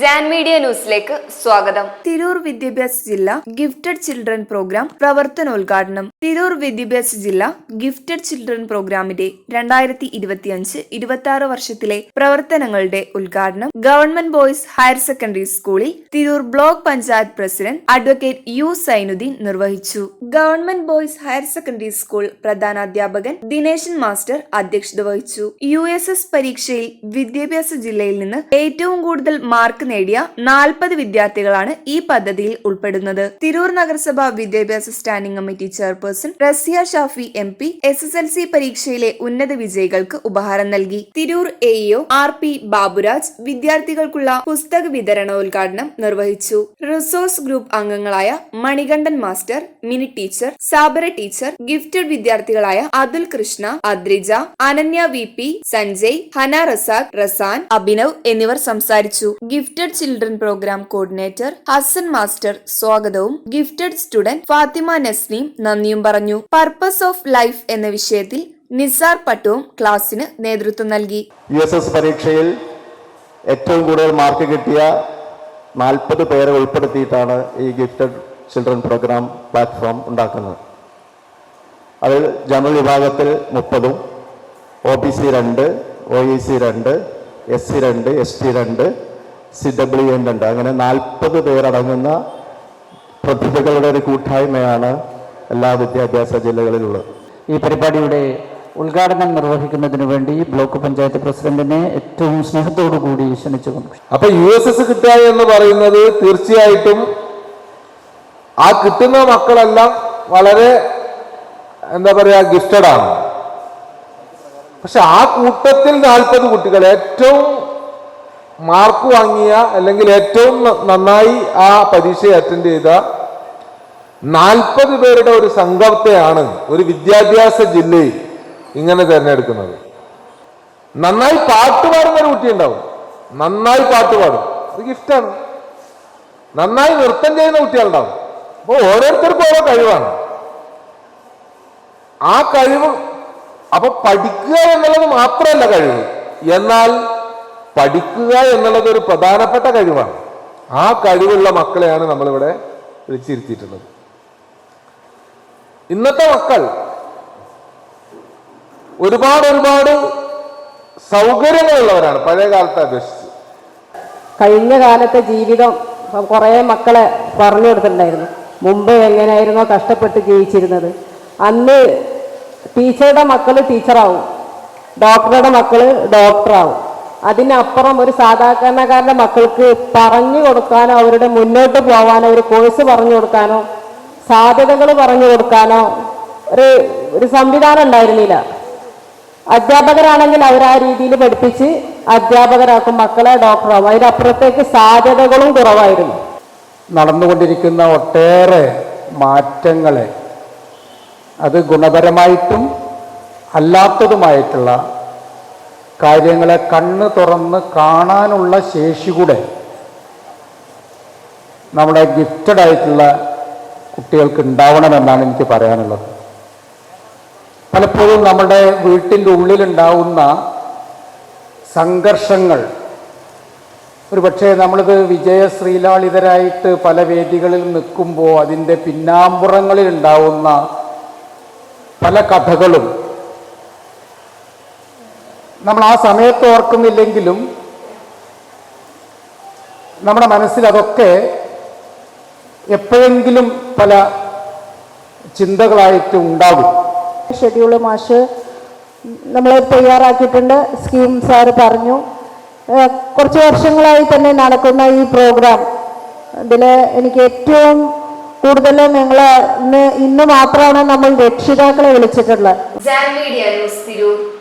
Jan media ന്യൂസിലേക്ക് സ്വാഗതം. തിരൂർ വിദ്യാഭ്യാസ ജില്ല ഗിഫ്റ്റഡ് ചിൽഡ്രൻ പ്രോഗ്രാം പ്രവർത്തനോദ്ഘാടനം. തിരൂർ വിദ്യാഭ്യാസ ജില്ല ഗിഫ്റ്റഡ് ചിൽഡ്രൻ പ്രോഗ്രാമിന്റെ രണ്ടായിരത്തി ഇരുപത്തിയഞ്ച് ഇരുപത്തി ആറ് വർഷത്തിലെ പ്രവർത്തനങ്ങളുടെ ഉദ്ഘാടനം ഗവൺമെന്റ് ബോയ്സ് ഹയർ സെക്കൻഡറി സ്കൂളിൽ Tirur block panchayat president advocate U Sainuddin നിർവഹിച്ചു. Government boys higher secondary school പ്രധാനാധ്യാപകൻ Dineshan master അധ്യക്ഷത വഹിച്ചു. യു എസ് എസ് പരീക്ഷയിൽ വിദ്യാഭ്യാസ ജില്ലയിൽ നിന്ന് ഏറ്റവും കൂടുതൽ മാർക്ക് നേടിയ നാൽപ്പത് വിദ്യാർത്ഥികളാണ് ഈ പദ്ധതിയിൽ ഉൾപ്പെടുന്നത്. തിരൂർ നഗരസഭ വിദ്യാഭ്യാസ standing committee chairperson Raziya Shafi M P S S L C പരീക്ഷയിലെ ഉന്നത വിജയികൾക്ക് ഉപഹാരം നൽകി. Tirur AEO R P Baburaj വിദ്യാർത്ഥികൾക്കുള്ള പുസ്തക വിതരണോദ്ഘാടനം നിർവഹിച്ചു. റിസോഴ്സ് ഗ്രൂപ്പ് അംഗങ്ങളായ Manikandan master Mini teacher Sabara teacher gifted വിദ്യാർത്ഥികളായ Athul Krishna Adrija Ananya V P Sanjay Hana Razak Razan Abhinav എന്നിവർ സംസാരിച്ചു. Gifted children programme coordinator Hasan master സ്വാഗതവും ഗിഫ്റ്റഡ് സ്റ്റുഡന്റ് ഫാത്തിമ നസ്നീം നന്ദിയും പറഞ്ഞു പർപ്പസ് ഓഫ് ലൈഫ് എന്ന വിഷയത്തിൽ നിസാർ പട്ടോം ക്ലാസിന് നേതൃത്വം നൽകി. യു എസ് എസ് പരീക്ഷയിൽ ഏറ്റവും കൂടുതൽ മാർക്ക് കിട്ടിയ നാൽപ്പത് പേരെ ഉൾപ്പെടുത്തിയിട്ടാണ് ഈ ഗിഫ്റ്റഡ് ചിൽഡ്രൻ പ്രോഗ്രാം പ്ലാറ്റ്ഫോം ഉണ്ടാക്കുന്നത്. അതിൽ ജനറൽ വിഭാഗത്തിൽ മുപ്പതും ഒ ബി സി രണ്ട് ഒ ഇ സി രണ്ട് എസ് സി രണ്ട് എസ് ടി രണ്ട് സി ഡബ്ല്യു എൻ രണ്ട് അങ്ങനെ നാൽപ്പത് പേരടങ്ങുന്ന പ്രതിഭകളുടെ ഒരു കൂട്ടായ്മയാണ് എല്ലാ വിദ്യാഭ്യാസ ജില്ലകളിലുള്ളത് ഈ പരിപാടിയുടെ ഉദ്ഘാടനം നിർവഹിക്കുന്നതിന് വേണ്ടി ബ്ലോക്ക് പഞ്ചായത്ത് പ്രസിഡന്റിനെ ഏറ്റവും സ്നേഹത്തോടു കൂടി ക്ഷണിച്ചുകൊണ്ട്. അപ്പൊ യു എസ് എസ് കിട്ടുക എന്ന് പറയുന്നത് തീർച്ചയായിട്ടും ആ കിട്ടുന്ന മക്കളെല്ലാം വളരെ എന്താ പറയാ ഗിഫ്റ്റഡ് ആണ്. പക്ഷെ ആ കൂട്ടത്തിൽ നാൽപ്പത് കുട്ടികൾ ഏറ്റവും മാർക്ക് വാങ്ങിയ അല്ലെങ്കിൽ ഏറ്റവും നന്നായി ആ പരീക്ഷയെ അറ്റൻഡ് ചെയ്ത നാൽപ്പത് പേരുടെ ഒരു സംഘത്തെയാണ് ഒരു വിദ്യാഭ്യാസ ജില്ലയിൽ ഇങ്ങനെ തിരഞ്ഞെടുക്കുന്നത്. നന്നായി പാട്ട് പാടുന്ന ഒരു കുട്ടി ഉണ്ടാവും. നന്നായി പാട്ട് പാടും. അത് ഗിഫ്റ്റാണ്. നന്നായി നൃത്തം ചെയ്യുന്ന കുട്ടികളുണ്ടാവും. അപ്പോൾ ഓരോരുത്തർക്കും ഓരോ കഴിവാണ്. ആ കഴിവ് അപ്പൊ പഠിക്കുക എന്നുള്ളത് മാത്രമല്ല കഴിവ്. എന്നാൽ പഠിക്കുക എന്നുള്ളത് ഒരു പ്രധാനപ്പെട്ട കഴിവാണ്. ആ കഴിവുള്ള മക്കളെയാണ് നമ്മളിവിടെ വിളിച്ചിരുത്തിയിട്ടുള്ളത്. ഇന്നത്തെ മക്കൾ ഒരുപാട് ഒരുപാട് സൗകര്യങ്ങളുള്ളവരാണ് പഴയ കാലത്തെ അപേക്ഷിച്ച്. കഴിഞ്ഞ കാലത്തെ ജീവിതം കുറേ മക്കളെ പറഞ്ഞു കൊടുത്തിട്ടുണ്ടായിരുന്നു. മുമ്പ് എങ്ങനെയായിരുന്നോ കഷ്ടപ്പെട്ട് ജീവിച്ചിരുന്നത്. അന്ന് ടീച്ചറുടെ മക്കൾ ടീച്ചറാവും. ഡോക്ടറുടെ മക്കൾ ഡോക്ടറാവും. അതിനപ്പുറം ഒരു സാധാരണക്കാരന്റെ മക്കൾക്ക് പറഞ്ഞു കൊടുക്കാനോ അവരുടെ മുന്നോട്ട് പോകാനോ ഒരു കോഴ്സ് പറഞ്ഞു കൊടുക്കാനോ സാധ്യതകൾ പറഞ്ഞു കൊടുക്കാനോ ഒരു ഒരു സംവിധാനം ഉണ്ടായിരുന്നില്ല. അധ്യാപകരാണെങ്കിൽ അവർ ആ രീതിയിൽ പഠിപ്പിച്ച് അധ്യാപകരാക്കും മക്കളെ ഡോക്ടറാവും അതിനപ്പുറത്തേക്ക് സാധ്യതകളും കുറവായിരുന്നു. നടന്നുകൊണ്ടിരിക്കുന്ന ഒട്ടേറെ മാറ്റങ്ങളെ അത് ഗുണപരമായിട്ടും അല്ലാത്തതുമായിട്ടുള്ള കാര്യങ്ങളെ കണ്ണ് തുറന്ന് കാണാനുള്ള ശേഷി കൂടെ നമ്മുടെ ഗിഫ്റ്റഡ് ആയിട്ടുള്ള കുട്ടികൾക്ക് ഉണ്ടാവണമെന്നാണ് എനിക്ക് പറയാനുള്ളത്. പലപ്പോഴും നമ്മുടെ വീട്ടിന്റെ ഉള്ളിലുണ്ടാവുന്ന സംഘർഷങ്ങൾ ഒരു പക്ഷേ നമ്മളിത് വിജയശ്രീലാളിതരായിട്ട് പല വേദികളിൽ നിൽക്കുമ്പോൾ അതിന്റെ പിന്നാമ്പുറങ്ങളിൽ ഉണ്ടാവുന്ന പല കഥകളും നമ്മൾ ആ സമയത്ത് ഓർക്കുന്നില്ലെങ്കിലും നമ്മുടെ മനസ്സിൽ അതൊക്കെ എപ്പോഴെങ്കിലും പല ചിന്തകളായിട്ട് ഉണ്ടാകും. ഷെഡ്യൂൾ മാഷ് നമ്മൾ തയ്യാറാക്കിയിട്ടുണ്ട്. സ്കീം സാർ പറഞ്ഞു. കുറച്ച് വർഷങ്ങളായി തന്നെ നടക്കുന്ന ഈ പ്രോഗ്രാം ഇതിൽ എനിക്ക് ഏറ്റവും കൂടുതൽ നിങ്ങൾ ഇന്ന് ഇന്ന് മാത്രമാണ് നമ്മൾ രക്ഷിതാക്കളെ വിളിച്ചിട്ടുള്ളത്.